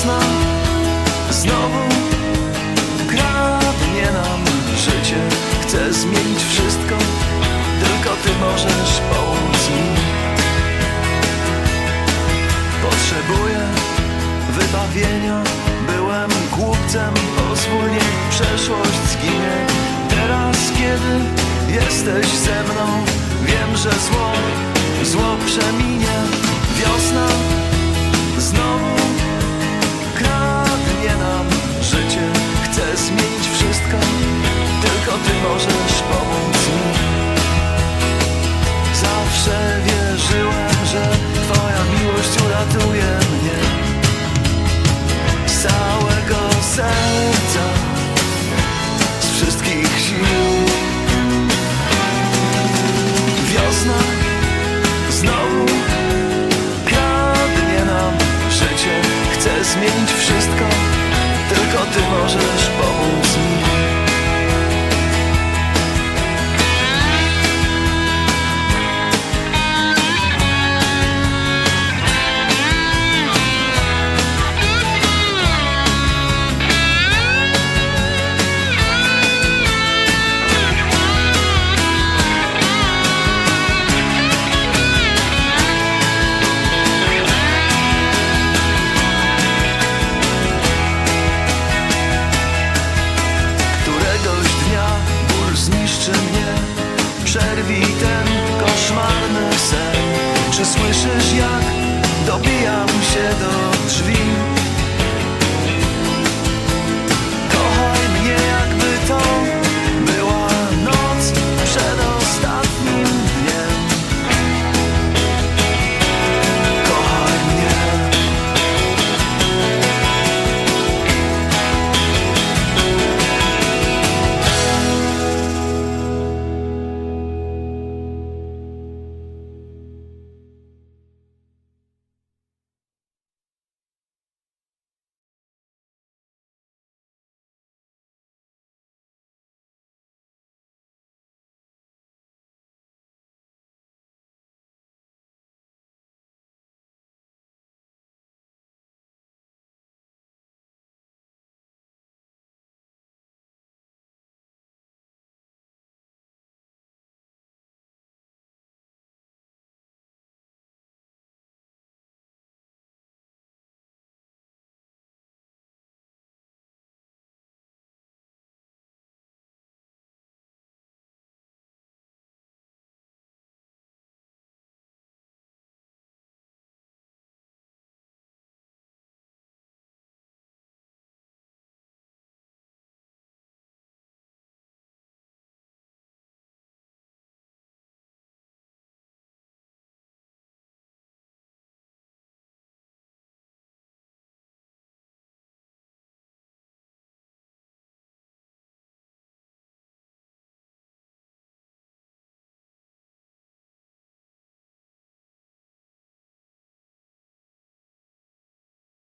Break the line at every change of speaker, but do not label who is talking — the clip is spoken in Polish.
wiosna znowu kradnie nam życie. Chcę zmienić wszystko, tylko ty możesz pomóc mi. Potrzebuję wybawienia, byłem głupcem Pozwól niech przeszłość zginie. Teraz kiedy jesteś ze mną, wiem, że zło, zło przeminie. Wiosna Tylko słyszysz jak dobijam się do drzwi.